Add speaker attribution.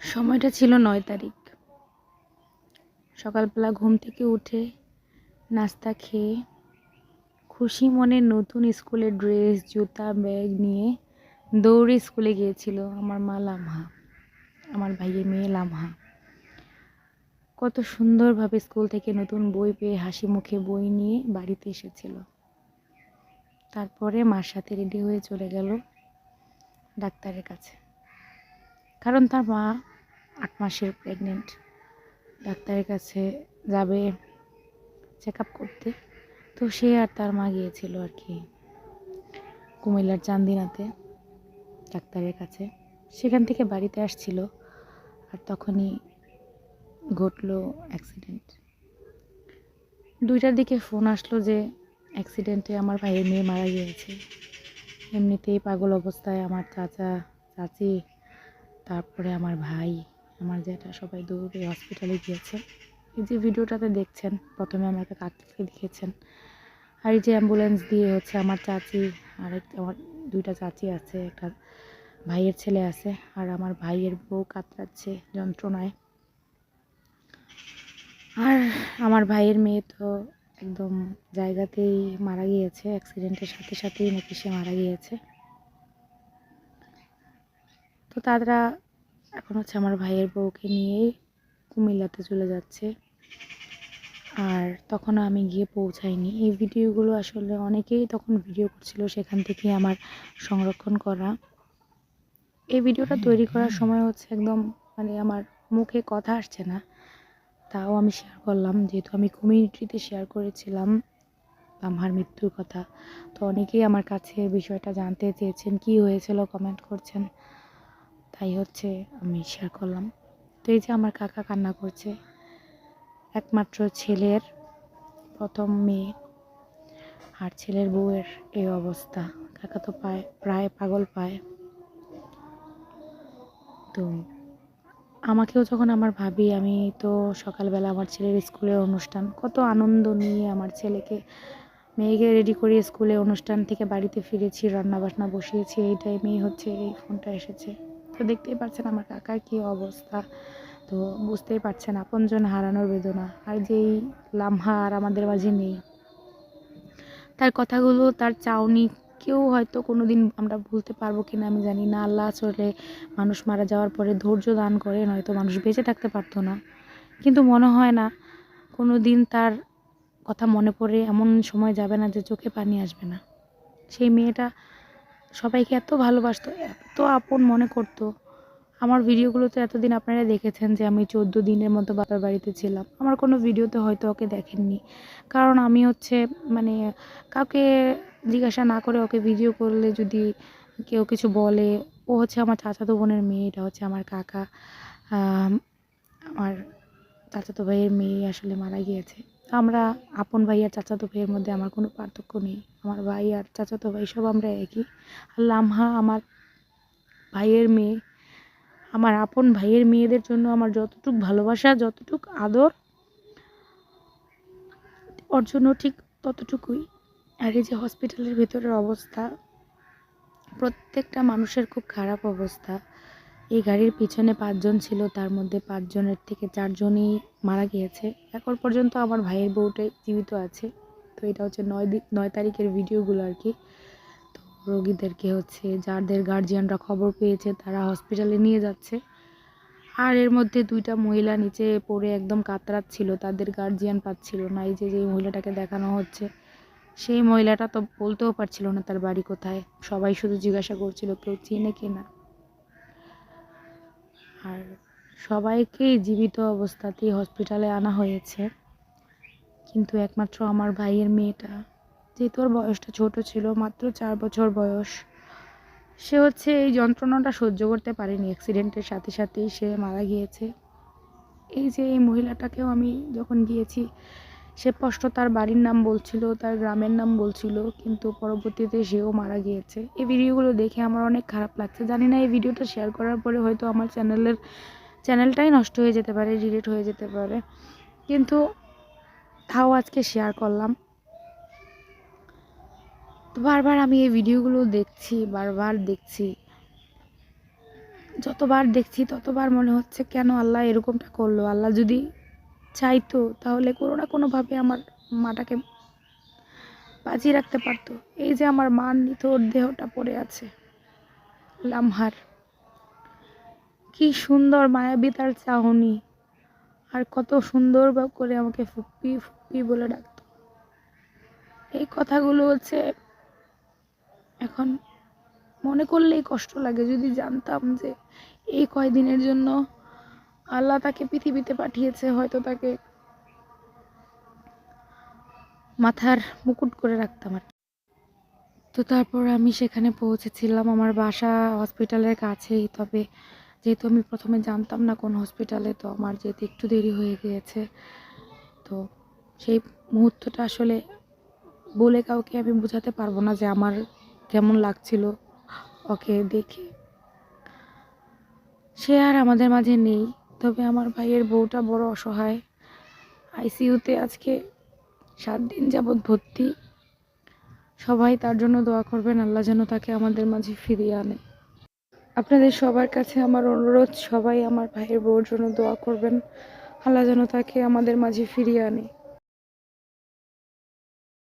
Speaker 1: সময়টা ছিল নয় তারিখ। সকালবেলা ঘুম থেকে উঠে নাস্তা খেয়ে খুশি মনে নতুন স্কুলের ড্রেস, জুতা, ব্যাগ নিয়ে দৌড়ে স্কুলে গিয়েছিল আমার মা লামহা, আমার ভাইয়ের মেয়ে লামহা। কত সুন্দরভাবে স্কুল থেকে নতুন বই পেয়ে হাসি মুখে বই নিয়ে বাড়িতে এসেছিল। তারপরে মার সাথে রেডি হয়ে চলে গেল ডাক্তারের কাছে। কারণ তার মা আট মাসের প্রেগনেন্ট ডাক্তারের কাছে যাবে চেক আপ করতে। তো সে আর তার মা গিয়েছিল আর কি কুমিল্লার চান্দিনাতে ডাক্তারের কাছে। সেখান থেকে বাড়িতে আসছিল আর তখনই ঘটলো অ্যাক্সিডেন্ট দুইটার দিকে ফোন আসলো যে অ্যাক্সিডেন্টে আমার ভাইয়ের মেয়ে মারা গিয়েছে। এমনিতেই পাগল অবস্থায় আমার চাচা, চাচি তারপরে আমার ভাই, আমার যেটা সবাই দৌড়ে হসপিটালে গিয়েছে। এই যে ভিডিওটাতে দেখছেন, প্রথমে আমাকে কাককে দেখেছেন। আর এই যে অ্যাম্বুলেন্স দিয়ে হচ্ছে আমার চাচি, আর আমার দুইটা চাচি আছে, একটা ভাইয়ের ছেলে আছে, আর আমার ভাইয়ের বউ কাতরাচ্ছে যন্ত্রণায়। আর আমার ভাইয়ের মেয়ে তো একদম জায়গাতেই মারা গিয়েছে অ্যাক্সিডেন্টের সাথে সাথেই নাকি সে মারা গিয়েছে। তো তারা এখন হচ্ছে আমার ভাইয়ের বউকে নিয়েই কুমিল্লাতে চলে যাচ্ছে। আর তখন আমি গিয়ে পৌঁছাইনি। এই ভিডিওগুলো আসলে অনেকেই তখন ভিডিও করছিল সেখান থেকে আমার সংরক্ষণ করা। এই ভিডিওটা তৈরি করার সময় হচ্ছে একদম মানে আমার মুখে কথা আসছে না। তাও আমি শেয়ার করলাম যেহেতু আমি কমিউনিটিতে শেয়ার করেছিলাম আমার মৃত্যুর কথা। তো অনেকেই আমার কাছে বিষয়টা জানতে চেয়েছেন কি হয়েছিল কমেন্ট করছেন। তাই হচ্ছে, আমি শেয়ার করলাম। তো এই যে আমার কাকা কান্না করছে, একমাত্র ছেলের প্রথম মেয়ে আর ছেলের বউয়ের এই অবস্থা। কাকা তো পায়, প্রায় পাগল পায়। তো আমাকেও যখন আমার ভাবি, আমি তো সকালবেলা আমার ছেলের স্কুলের অনুষ্ঠান, কত আনন্দ নিয়ে আমার ছেলেকে, মেয়েকে রেডি করে স্কুলে অনুষ্ঠান থেকে বাড়িতে ফিরেছি রান্না বান্না বসিয়েছি, এই টাইমেই হচ্ছে, এই ফোনটা এসেছে। তো দেখতেই পাচ্ছেন আমার কাকার কী অবস্থা। তো বুঝতেই পারছেন আপনজন হারানোর বেদনা। আর যেই লামহা আর আমাদের মাঝে নেই। তার কথাগুলো, তার চাউনি কেউ হয়তো কোনো দিন আমরা ভুলতে পারব কি না আমি জানি না। আল্লাহ চলে মানুষ মারা যাওয়ার পরে ধৈর্য দান করে নয়তো মানুষ বেঁচে থাকতে পারতো না। কিন্তু মনে হয় না কোনো দিন তার কথা মনে পড়ে, এমন সময় যাবে না যে চোখে পানি আসবে না। সেই মেয়েটা সবাইকে এত ভালোবাসতো এত আপন মনে করতো। আমার ভিডিওগুলোতে এতদিন আপনারা দেখেছেন যে আমি চোদ্দ দিনের মতো বাবার বাড়িতে ছিলাম। আমার কোনো ভিডিওতে হয়তো ওকে দেখেননি। কারণ আমি হচ্ছে মানে কাউকে জিজ্ঞাসা না করে ওকে ভিডিও করলে যদি কেউ কিছু বলে ও হচ্ছে আমার চাচাতো বোনের মেয়ে এটা হচ্ছে আমার কাকা। আম, আমার চাচাতো ভাইয়ের মেয়ে আসলে মারা গিয়েছে। তো আমরা আপন ভাই আর চাচাতো ভাইয়ের মধ্যে আমার কোনো পার্থক্য নেই। আমার ভাই আর চাচাতো ভাই সব আমরা একই। আর লামহা আমার ভাইয়ের মেয়ে, আমার আপন ভাইয়ের মেয়েদের জন্য আমার যতটুক ভালোবাসা, যতটুক আদর ওর জন্য ঠিক ততটুকুই। আর এই যে হসপিটালের ভেতরের অবস্থা, প্রত্যেকটা মানুষের খুব খারাপ অবস্থা। এই গাড়ির পিছনে পাঁচজন ছিল, তার মধ্যে পাঁচজনের থেকে চারজনই মারা গিয়েছে। এখন পর্যন্ত আমার ভাইয়ের বউটাই জীবিত আছে। তো এটা হচ্ছে নয় নয় তারিখের ভিডিওগুলো আর কি। তো রোগীদেরকে হচ্ছে যাদের গার্জিয়ানরা খবর পেয়েছে, তারা হসপিটালে নিয়ে যাচ্ছে। আর এর মধ্যে দুইটা মহিলা নিচে পড়ে একদম কাতরাচ্ছিল, তাদের গার্জিয়ান পাচ্ছিল না। এই যে যে মহিলাটাকে দেখানো হচ্ছে, সেই মহিলাটা তো বলতেও পারছিল না তার বাড়ি কোথায়। সবাই শুধু জিজ্ঞাসা করছিল, কেউ চিনে কি না? আর সবাইকেই জীবিত অবস্থাতেই হসপিটালে আনা হয়েছে। কিন্তু একমাত্র আমার ভাইয়ের মেয়েটা যেহেতু ওর বয়সটা ছোট ছিল, মাত্র চার বছর বয়স, সে হচ্ছে এই যন্ত্রণাটা সহ্য করতে পারেনি। অ্যাক্সিডেন্টের সাথে সাথেই সে মারা গিয়েছে। এই যে এই মহিলাটাকেও আমি যখন গিয়েছি সে স্পষ্ট তার বাড়ির নাম বলছিল, তার গ্রামের নাম বলছিল, কিন্তু পরবর্তীতে সেও মারা গিয়েছে। এই ভিডিওগুলো দেখে আমার অনেক খারাপ লাগছে। জানি না, এই ভিডিওটা শেয়ার করার পরে হয়তো আমার চ্যানেলের চ্যানেলটাই নষ্ট হয়ে যেতে পারে ডিলিট হয়ে যেতে পারে। কিন্তু তাও আজকে শেয়ার করলাম। তো বারবার আমি এই ভিডিওগুলো দেখছি, বারবার দেখছি। যতবার দেখছি, ততবার মনে হচ্ছে কেন আল্লাহ এরকমটা করল? আল্লাহ যদি চাইতো, তাহলে কোনো না কোনোভাবে আমার মাটাকে বাঁচিয়ে রাখতে পারতো। এই যে আমার মার নিথর দেহটা পড়ে আছে, লামহার। কি সুন্দর মায়াবী তার চাহনি। আর কত সুন্দর করে আমাকে ফুপ্পি ফুপ্পি বলে ডাকতো। এই কথাগুলো হচ্ছে এখন মনে করলেই কষ্ট লাগে। যদি জানতাম যে এই কয়দিনের জন্য আল্লাহ তাকে পৃথিবীতে পাঠিয়েছে, হয়তো তাকে মাথার মুকুট করে রাখতাম আর তো তারপর আমি সেখানে পৌঁছেছিলাম আমার বাসা হসপিটালের কাছেই। তবে যেহেতু আমি প্রথমে জানতাম না কোন হসপিটালে তো আমার যেতে একটু দেরি হয়ে গিয়েছে। তো সেই মুহূর্তটা আসলে বলে কাউকে আমি বোঝাতে পারব না যে আমার কেমন লাগছিল ওকে দেখে। সে আর আমাদের মাঝে নেই। তবে আমার ভাইয়ের বউটা বড় অসহায়। আইসিইউতে আজকে সাত দিন যাবৎ ভর্তি। সবাই তার জন্য দোয়া করবেন, আল্লাহ যেন তাকে আমাদের মাঝে ফিরিয়ে আনে। আপনাদের সবার কাছে আমার অনুরোধ, সবাই আমার ভাইয়ের বউর জন্য দোয়া করবেন। আল্লাহ যেন তাকে আমাদের মাঝে ফিরিয়ে আনে।